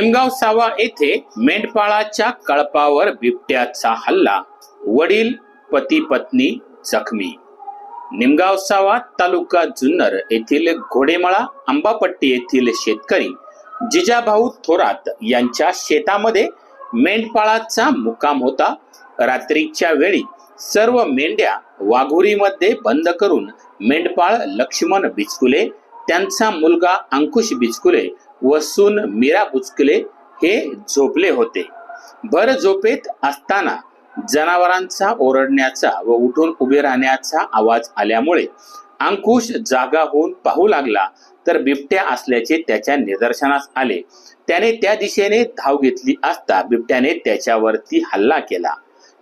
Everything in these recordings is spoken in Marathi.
निमगाव सावा येथे मेंढपाळाच्या कळपावर बिबट्याचा हल्ला. वडील पती पत्नी जखमी. निमगाव सावा तालुका जुन्नर येथील घोडेमळा आंबापट्टी येथील शेतकरी जिजाभाऊ थोरात यांच्या शेतामध्ये मेंढपाळाचा मुक्काम होता. रात्रीच्या वेळी सर्व मेंढ्या वाघुरीमध्ये बंद करून मेंढपाळ लक्ष्मण बिचकुले त्यांचा मुलगा अंकुश बिचकुले व मीरा बुचकले हे झोपले होते. भर झोपेत असताना जनावरांचा ओरडण्याचा व उठून उभे राहण्याचा आवाज आल्यामुळे अंकुश जागा होऊन पाहू लागला तर बिबट्या असल्याचे त्याच्या निदर्शनास आले. त्याने त्या दिशेने धाव घेतली असता बिबट्याने त्याच्यावरती हल्ला केला.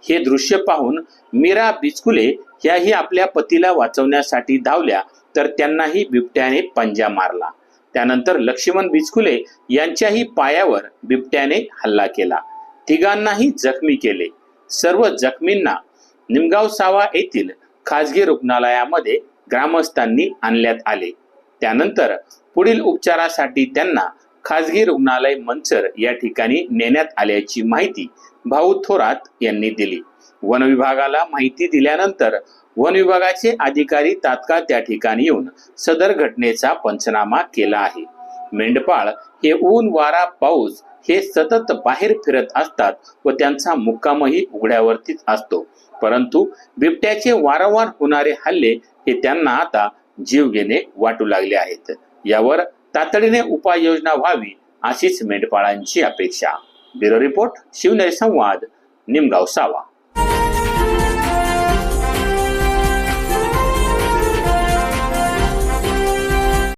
हे दृश्य पाहून मीरा बिचकुले ह्याही आपल्या पतीला वाचवण्यासाठी धावल्या तर त्यांनाही बिबट्याने पंजा मारला. त्यानंतर लक्ष्मण बिचकुले यांच्याही पायावर बिबट्याने हल्ला केला. तिघांनाही जखमी केले. सर्व जखमींना निमगाव सावा येथील खासगी रुग्णालयामध्ये ग्रामस्थांनी आणण्यात आले. त्यानंतर पुढील उपचारासाठी त्यांना खासगी रुग्णालय मंचर या ठिकाणी नेण्यात आल्याची माहिती भाऊ थोरात यांनी दिली. वन विभागाला माहिती दिल्यानंतर वन विभागाचे अधिकारी तात्काळ त्या ठिकाणी येऊन सदर घटनेचा पंचनामा केला आहे. मेंढपाळ हे ऊन वारा पाऊस हे सतत बाहेर फिरत असतात व त्यांचा मुक्कामही उघड्यावरतीच असतो. परंतु बिबट्याचे वारंवार होणारे हल्ले हे त्यांना आता जीव घेणे वाटू लागले आहेत. यावर तातडीने उपाययोजना व्हावी अशीच मेंढपाळांची अपेक्षा. ब्युरो रिपोर्ट शिवनेरी संवाद निमगाव सावा.